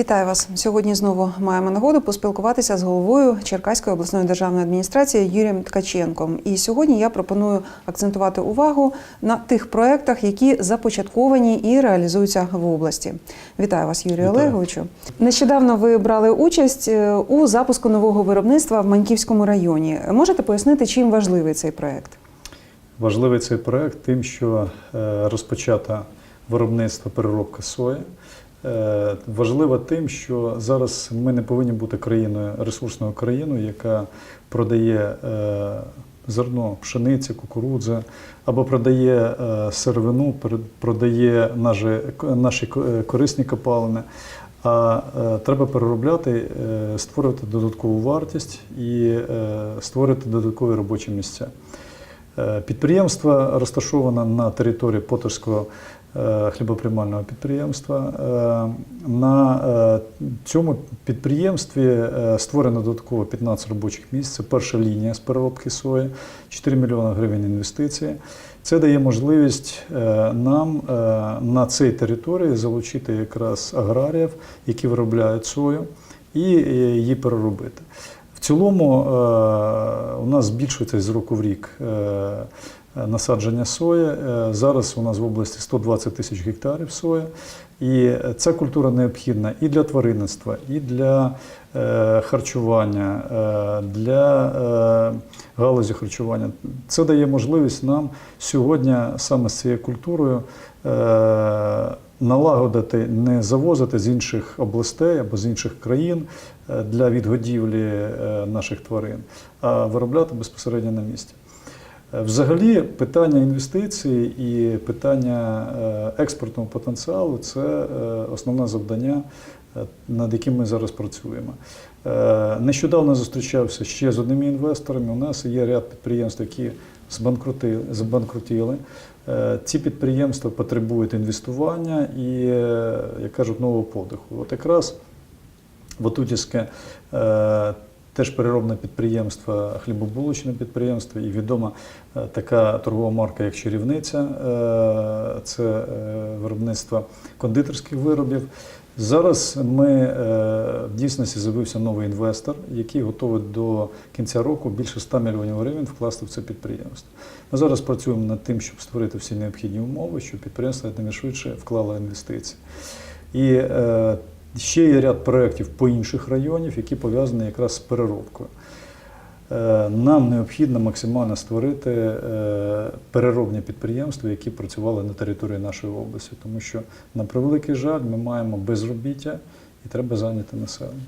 Вітаю вас сьогодні. Знову маємо нагоду поспілкуватися з головою Черкаської обласної державної адміністрації Юрієм Ткаченком. І сьогодні я пропоную акцентувати увагу на тих проектах, які започатковані і реалізуються в області. Вітаю вас, Юрію Вітаю. Олеговичу. Нещодавно ви брали участь е, у запуску нового виробництва в Маньківському районі. Можете пояснити, чим важливий цей проект? Важливий цей проект тим, що е, розпочато виробництво переробки сої. Е, Важливо тим, що зараз ми не повинні бути країною, ресурсною країною, яка продає е, зерно, пшениці, кукурудзи, або продає е, сировину, продає наші, наші корисні копалини. А треба переробляти, створювати додаткову вартість і створити додаткові робочі місця. Підприємство розташоване на території Поторського е, хлібоприймального підприємства. Е, На е, цьому підприємстві е, створено додатково 15 робочих місць. Це перша лінія з переробки сої, 4 мільйони гривень інвестицій. Це дає можливість е, нам е, на цій території залучити якраз аграріїв, які виробляють сою, і е, її переробити. В цілому е, у нас збільшується з року в рік е, насадження сої. Е, Зараз у нас в області 120 тисяч гектарів сої. І ця культура необхідна і для тваринництва, і для е, харчування, е, для е, галузі харчування. Це дає можливість нам сьогодні саме з цією культурою е, налагодити, не завозити з інших областей або з інших країн е, для відгодівлі е, наших тварин, а виробляти безпосередньо на місці. Взагалі, питання інвестицій і питання е, експортного потенціалу це е, основне завдання, е, над яким ми зараз працюємо. Нещодавно зустрічався ще з одними інвесторами. У нас є ряд підприємств, які збанкрутіли. Ці підприємства потребують інвестування і, як кажуть, нового подиху. От якраз Ватутівське е, теж переробне підприємство, хлібобулочне підприємство і відома е, така торгова марка, як Чарівниця, е, це е, виробництво кондитерських виробів. Зараз ми в дійсності з'явився новий інвестор, який готовий до кінця року більше 100 мільйонів гривень вкласти в це підприємство. Ми зараз працюємо над тим, щоб створити всі необхідні умови, щоб підприємство якнайшвидше вклало інвестиції. І ще є ряд проєктів по інших районів, які пов'язані якраз з переробкою. Е, Нам необхідно максимально створити е, переробні підприємства, які працювали на території нашої області, тому що, на превеликий жаль, ми маємо безробіття і треба зайняти населення.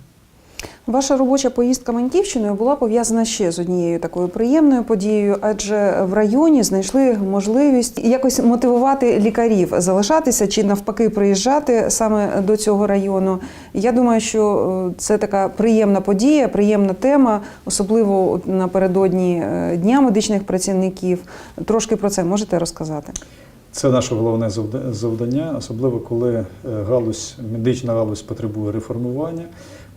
Ваша робоча поїздка Маньківщиною була пов'язана ще з однією такою приємною подією, адже в районі знайшли можливість якось мотивувати лікарів залишатися чи навпаки приїжджати саме до цього району. Я думаю, що е, це така приємна подія, приємна тема, особливо напередодні е, Дня медичних працівників. Трошки про це можете розказати? Це наше головне завдання, особливо коли е, галузь, медична галузь потребує реформування.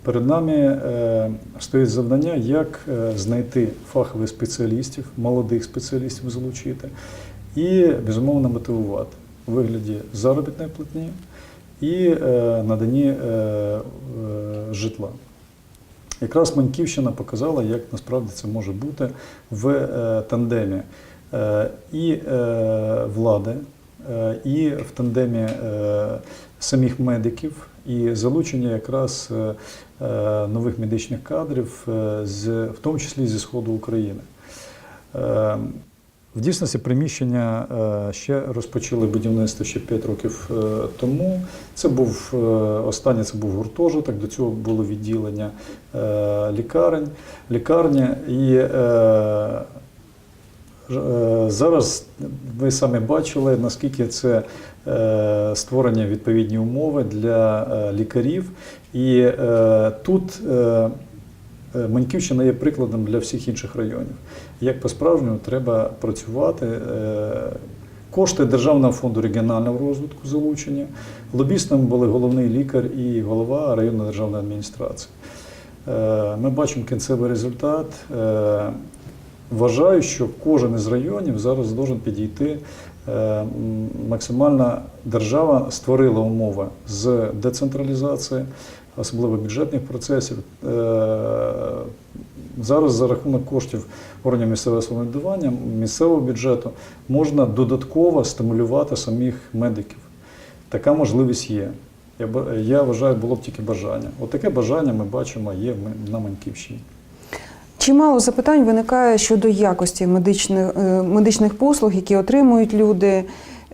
Перед нами е, стоїть завдання, як е, знайти фахових спеціалістів, молодих спеціалістів залучити і безумовно мотивувати у вигляді заробітної платні і е, наданні е, житла. Якраз Маньківщина показала, як насправді це може бути в тандемі і влади, і в тандемі самих медиків, і залучення якраз е, е, нових медичних кадрів, е, в тому числі зі Сходу України. В дійсності приміщення ще розпочали будівництво ще 5 років тому. Це був останнє це був гуртожиток, до цього було відділення лікарень, лікарня. І зараз ви самі бачили, наскільки це е, створені відповідні умови для е, лікарів. І е, тут е, е, Маньківщина є прикладом для всіх інших районів. Як по-справжньому треба працювати. е, Кошти Державного фонду регіонального розвитку залучені. Лобістами були головний лікар і голова районної державної адміністрації. Е, Ми бачимо кінцевий результат. Вважаю, що кожен із районів зараз должен підійти. е, Максимально держава створила умови з децентралізації, особливо бюджетних процесів. Е, Зараз за рахунок коштів органів місцевого самоврядування, місцевого бюджету можна додатково стимулювати самих медиків. Така можливість є. Я, я вважаю, було б тільки бажання. От бажання ми бачимо є на Маньківщині. Чимало запитань виникає щодо якості медичних, е, медичних послуг, які отримують люди.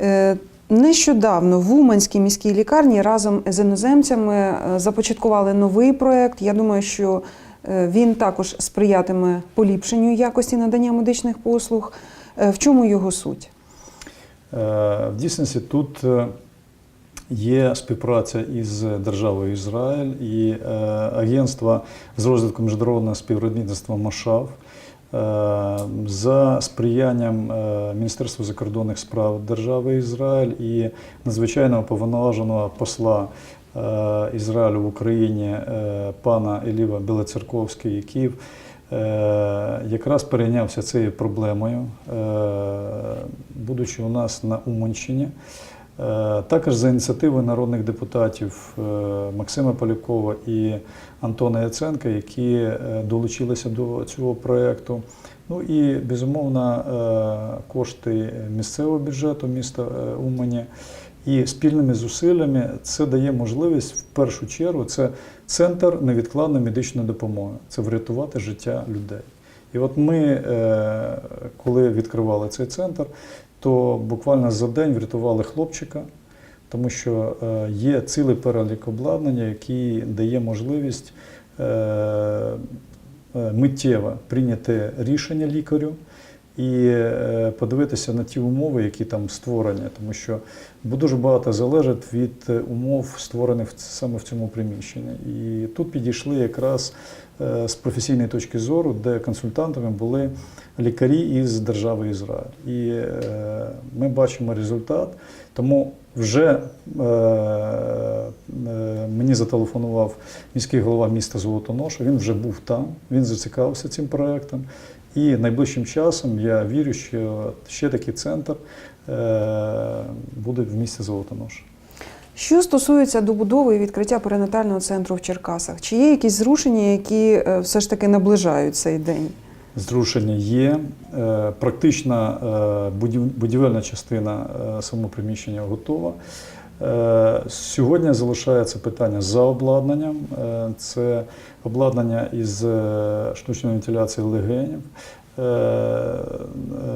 Е, Нещодавно в Уманській міській лікарні разом з іноземцями е, започаткували новий проект. Я думаю, що він також сприятиме поліпшенню якості надання медичних послуг. В чому його суть? В дійсності тут є співпраця із державою Ізраїль і е, Агентство з розвитку міжнародного співробітництва МАШАВ е, за сприянням е, Міністерства закордонних справ держави Ізраїль і надзвичайного повноваженого посла Ізраїлю в Україні пана Еліва Білоцерковський, який якраз перейнявся цією проблемою, будучи у нас на Уманщині. Е, Також за ініціативи народних депутатів е, Максима Полякова і Антона Яценка, які е, долучилися до цього проєкту. Ну і безумовно кошти місцевого бюджету міста Умані. І спільними зусиллями це дає можливість в першу чергу це центр невідкладної медичної допомоги, це врятувати життя людей. І от ми, коли відкривали цей центр, то буквально за день врятували хлопчика, тому що е, є цілий перелік обладнання, який дає можливість е, е, миттєво прийняти рішення лікарю і е, подивитися на ті умови, які там створені, тому що дуже багато залежить від е, умов, створених саме в цьому приміщенні. І тут підійшли якраз е, з професійної точки зору, де консультантами були лікарі із держави Ізраїль. І ми бачимо результат. Тому вже мені зателефонував міський голова міста Золотоноша. Він вже був там, він зацікавився цим проектом. І найближчим часом я вірю, що ще такий центр е, буде в місті Золотоноша. Що стосується добудови і відкриття перинатального центру в Черкасах, чи є якісь зрушення, які е, все ж таки наближають цей день? Зрушення є. Е, Практична будівельна частина е, самого приміщення готова. Е, Сьогодні залишається питання за обладнанням. Е, Це обладнання із е, штучної вентиляції легенів.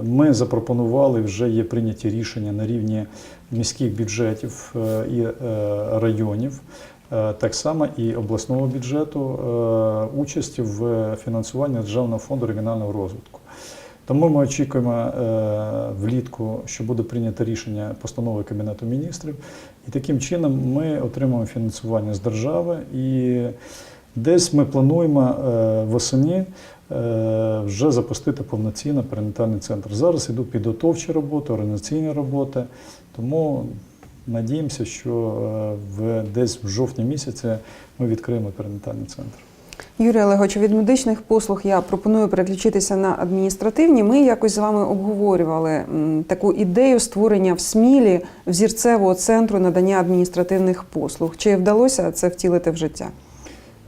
Ми запропонували, вже є прийняті рішення на рівні міських бюджетів і районів. Так само і обласного бюджету участі в фінансуванні Державного фонду регіонального розвитку. Тому ми очікуємо е, влітку, що буде прийнято рішення постанови Кабінету міністрів, і таким чином ми отримаємо фінансування з держави. І десь ми плануємо е, восені е, вже запустити повноцінно перинатальний центр. Зараз йдуть підготовчі роботи, організаційні роботи. Тому надіємося, що в десь в жовтні місяці ми відкриємо перинатальний центр. Юрій Олегович, від медичних послуг я пропоную переключитися на адміністративні. Ми якось з вами обговорювали таку ідею створення в Смілі взірцевого центру надання адміністративних послуг. Чи вдалося це втілити в життя?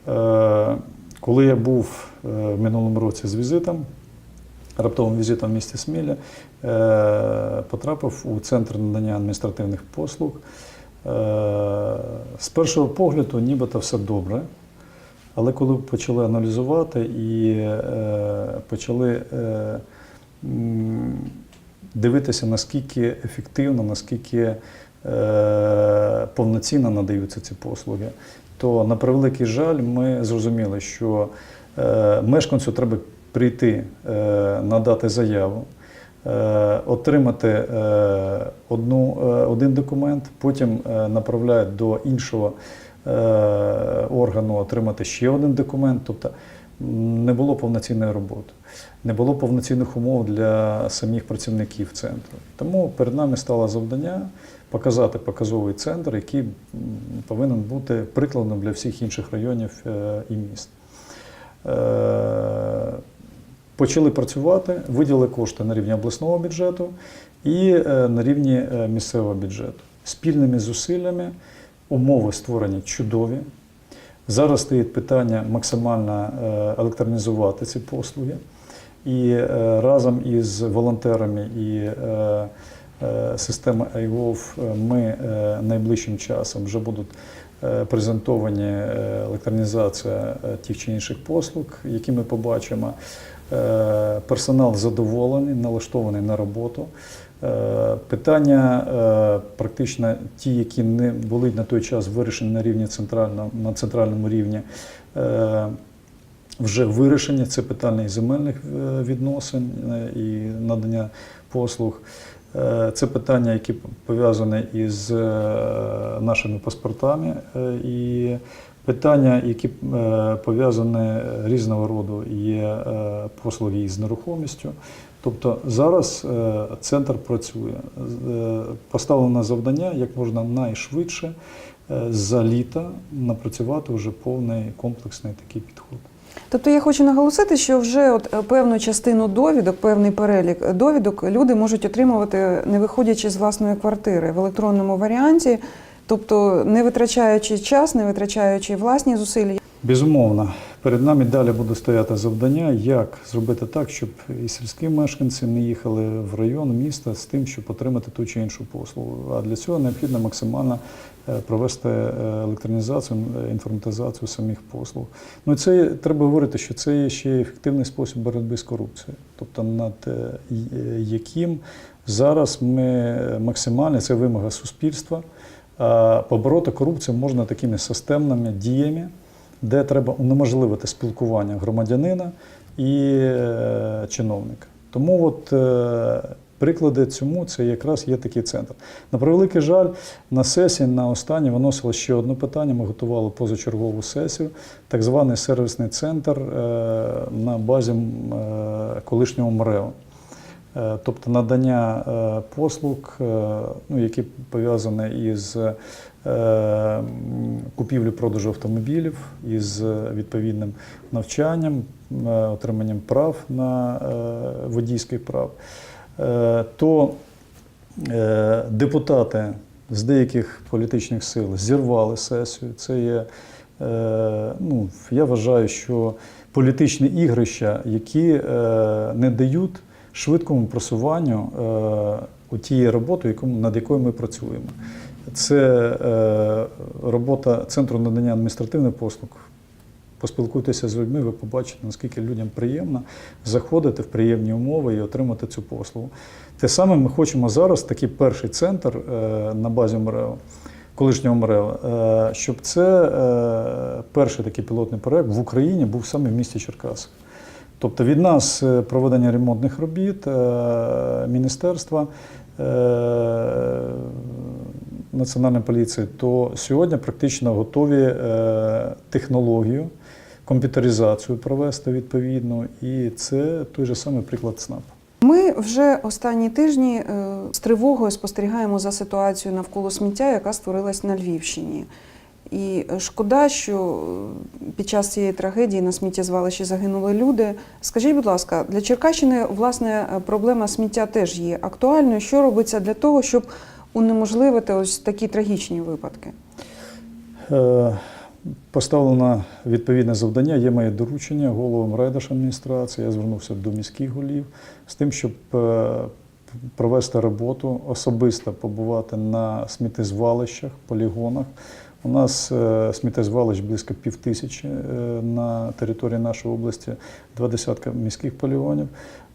Е, Коли я був е, в минулому році з візитом, раптовим візитом в місті Смілі, е, потрапив у центр надання адміністративних послуг. З першого погляду, нібито все добре. Але коли почали аналізувати і е, почали е, дивитися, наскільки ефективно, наскільки е, повноцінно надаються ці послуги, то на превеликий жаль, ми зрозуміли, що е, мешканцю треба прийти, е, надати заяву. е, Отримати е, одну, е, один документ, потім направляють до іншого органу отримати ще один документ. Тобто не було повноцінної роботи, не було повноцінних умов для самих працівників центру. Тому перед нами стало завдання показати показовий центр, який повинен бути прикладом для всіх інших районів е, і міст. Е, Почали працювати, виділили кошти на рівні обласного бюджету і е, на рівні е, місцевого бюджету. Спільними зусиллями умови створені чудові. Зараз стоїть питання максимально е, електронізувати ці послуги. І е, разом із волонтерами і е, системою iGov ми найближчим часом вже будуть презентовані електронізація тих чи інших послуг, які ми побачимо. Персонал задоволений, налаштований на роботу. Е, Питання е, практично ті, які не були на той час вирішені на рівні центрального на центральному рівні. е, вже вирішення це питання і земельних відносин і надання послуг. Це питання, які пов'язані із нашими паспортами, і питання, які пов'язані різного роду є послуги із нерухомістю. Тобто зараз е, центр працює. Е, Поставлено завдання як можна найшвидше е, за літо напрацювати вже повний комплексний такий підход. Тобто я хочу наголосити, що вже от певну частину довідок, певний перелік довідок люди можуть отримувати, не виходячи з власної квартири в електронному варіанті, тобто не витрачаючи час, не витрачаючи власні зусилля. Безумовно, перед нами далі буде стояти завдання, як зробити так, щоб і сільські мешканці не їхали в район міста з тим, щоб отримати ту чи іншу послугу. А для цього необхідно максимально е, провести е, електронізацію, е, інформатизацію самих послуг. Ну і це треба говорити, що це є ще ефективний спосіб боротьби з корупцією, тобто над яким зараз ми максимально це вимога суспільства. Побороти корупцію можна такими системними діями, де треба унеможливити спілкування громадянина і е, чиновника. Тому от е, приклади цьому це якраз є такий центр. На превеликий жаль, на сесії на останній виносило ще одне питання. Ми готували позачергову сесію, так званий сервісний центр е, на базі колишнього МРЕО. Тобто надання послуг, ну, які пов'язані із е, м, купівлею-продажу автомобілів, із відповідним навчанням, е, отриманням прав на е, водійських прав, то депутати з деяких політичних сил зірвали сесію. Це є, ну, я вважаю, що політичні ігрища, які не дають швидкому просуванню у тієї роботи, над якою ми працюємо. Це е, робота Центру надання адміністративних послуг. Поспілкуйтеся з людьми, ви побачите, наскільки людям приємно заходити в приємні умови і отримати цю послугу. Те саме ми хочемо зараз, такий перший центр е, на базі МРЕО, колишнього МРЕО, е, щоб це перший такий пілотний проект в Україні був саме в місті Черкаси. Тобто від нас проведення ремонтних робіт, міністерства Національної поліції, то сьогодні практично готові е, технологію, комп'ютеризацію провести відповідно, і це той же самий приклад СНАП. Ми вже останні тижні е, з тривогою спостерігаємо за ситуацією навколо сміття, яка створилась на Львівщині. І шкода, що е, під час цієї трагедії на сміттєзвалищі загинули люди. Скажіть, будь ласка, для Черкащини власне проблема сміття теж є актуальною. Що робиться для того, щоб унеможливити ось такі трагічні випадки? Е, Поставлено відповідне завдання, є моє доручення головам райдержадміністрації. Я звернувся до міських голів з тим, щоб е, провести роботу, особисто побувати на сміттєзвалищах, полігонах. У нас е, сміттєзвалищ близько пів тисячі на території нашої області, два десятка міських полігонів,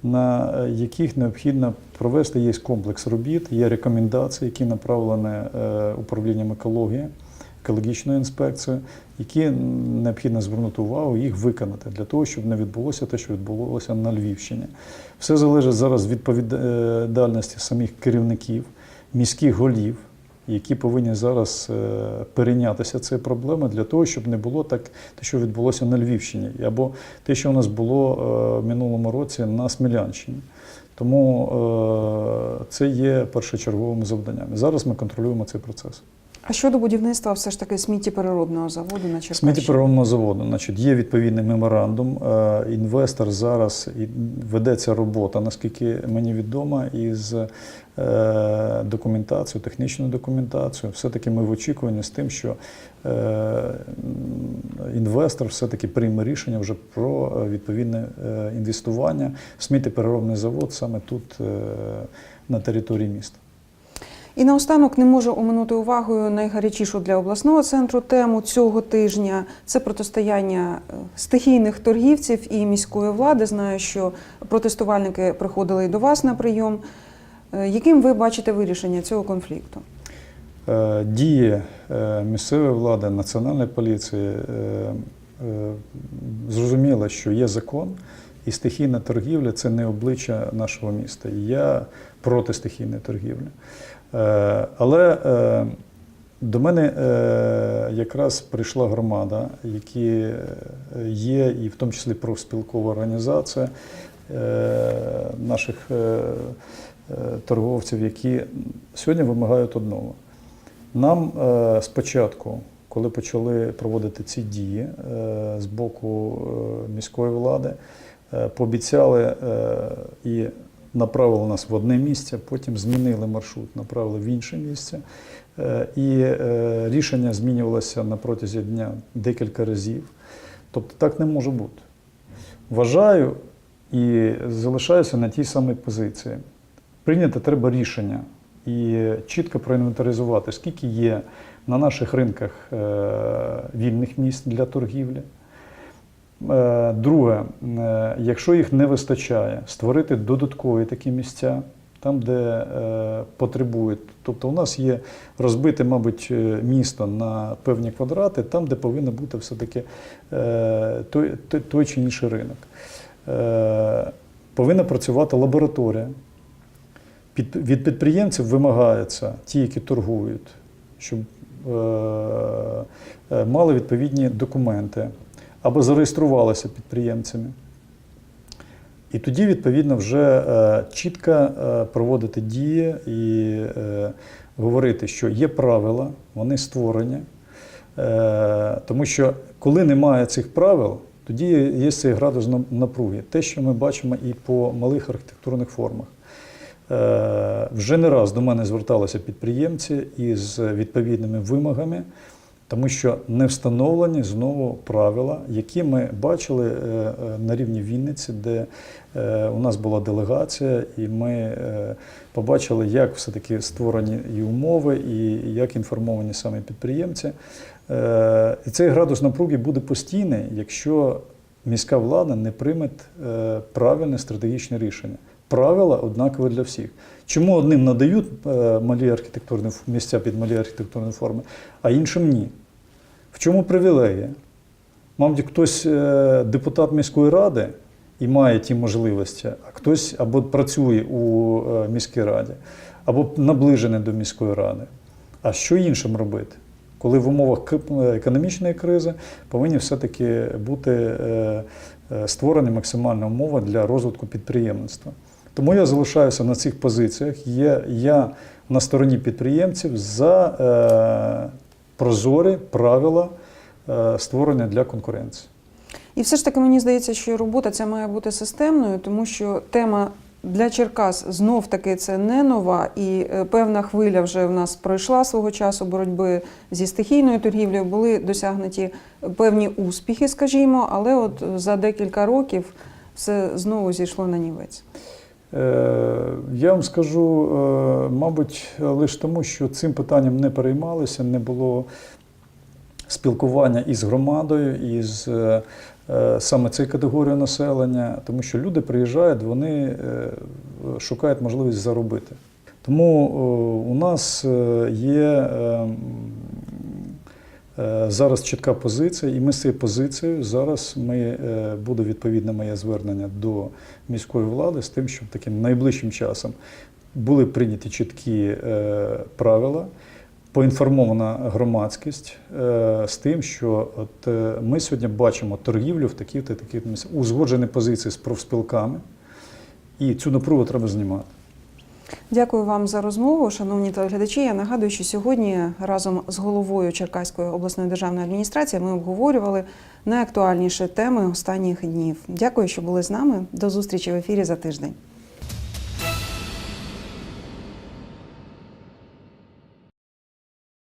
на е, яких необхідно провести є комплекс робіт, є рекомендації, які направлені е, управлінням екології екологічної інспекції, які необхідно звернути увагу, їх виконати для того, щоб не відбулося те, що відбулося на Львівщині. Все залежить зараз від відповідальності самих керівників, міських голів, які повинні зараз е, перейнятися цією проблемою для того, щоб не було так, те, що відбулося на Львівщині, або те, що у нас було е, в минулому році на Смілянщині. Тому е, це є першочерговими завданнями. Зараз ми контролюємо цей процес. А щодо будівництва все ж таки сміттєпереробного заводу на Черкащині? Сміттєпереробного заводу, значить, є відповідний меморандум. Е, Інвестор зараз ведеться робота, наскільки мені відомо, із е, документацією, технічною документацією. Все-таки ми в очікуванні з тим, що е, інвестор все-таки прийме рішення вже про відповідне інвестування сміттєпереробний завод саме тут, на території міста. І наостанок не можу оминути увагою найгарячішу для обласного центру тему цього тижня. Це протистояння е, стихійних торгівців і міської влади. Знаю, що протестувальники приходили і до вас на прийом. Е, Яким ви бачите вирішення цього конфлікту? Е, Дії місцевої влади, національної поліції зрозуміло, що є закон, і стихійна торгівля це не обличчя нашого міста. Я проти стихійної торгівлі. Е, Але е, до мене е, якраз прийшла громада, які є, і в тому числі профспілкова організація наших торговців, які сьогодні вимагають одного. Нам спочатку, коли почали проводити ці дії з боку міської влади, пообіцяли і направили нас в одне місце, потім змінили маршрут, направили в інше місце. Е, І е, рішення змінювалося на протязі дня декілька разів. Тобто так не може бути. Вважаю і залишаюся на тій самій позиції. Прийняти треба рішення і чітко проінвентаризувати, скільки є на наших ринках е, вільних місць для торгівлі. Е, Друге, е, якщо їх не вистачає, створити додаткові такі місця, там, де е, потребують. Тобто у нас є розбите, мабуть, місто на певні квадрати, там, де повинен бути все-таки той, той, той чи інший ринок. Повинна працювати лабораторія. Від підприємців вимагається ті, які торгують, щоб мали відповідні документи або зареєструвалися підприємцями. І тоді, відповідно, вже е, чітко е, проводити дії і е, говорити, що є правила, вони створені. Е, тому що коли немає цих правил, тоді є цей градус напруги. Те, що ми бачимо і по малих архітектурних формах. Е, Вже не раз до мене зверталися підприємці із відповідними вимогами, тому що не встановлені знову правила, які ми бачили е, е, на рівні Вінниці, де е, у нас була делегація, і ми побачили, як все-таки створені і умови, і як інформовані саме підприємці. І цей градус напруги буде постійний, якщо міська влада не прийме правильне стратегічне рішення. Правила однакові для всіх. Чому одним надають малі архітектурні місця під малі архітектурні форми, а іншим ні? Чому привілегія? Мабуть, хтось е, депутат міської ради і має ті можливості, а хтось або працює у е, міській раді, або наближений до міської ради. А що іншим робити? Коли в умовах економічної кризи повинні все-таки бути е, е, створені максимальні умови для розвитку підприємництва. Тому я залишаюся на цих позиціях. Є, я на стороні підприємців за е, прозорі правила е, створення для конкуренції. І все ж таки мені здається, що робота ця має бути системною, тому що тема для Черкас знов таки це не нова, і е, певна хвиля вже в нас пройшла свого часу боротьби зі стихійною торгівлею. Були досягнуті певні успіхи, скажімо, але от за декілька років все знову зійшло на нівець. Е, Я вам скажу, е, мабуть, лише тому, що цим питанням не переймалися, не було спілкування із громадою, із е, саме цією категорією населення, тому що люди приїжджають, вони шукають можливість заробити. Тому у нас є зараз чітка позиція, і ми з цією позицією зараз ми, е, буде відповідне моє звернення до міської влади з тим, щоб таким найближчим часом були прийняті чіткі е, правила, поінформована громадськість е, з тим, що от, е, ми сьогодні бачимо торгівлю в таких та таких місцях, узгоджені позиції з профспілками, і цю напругу треба знімати. Дякую вам за розмову, шановні телеглядачі. Я нагадую, що сьогодні разом з головою Черкаської обласної державної адміністрації ми обговорювали найактуальніші теми останніх днів. Дякую, що були з нами. До зустрічі в ефірі за тиждень.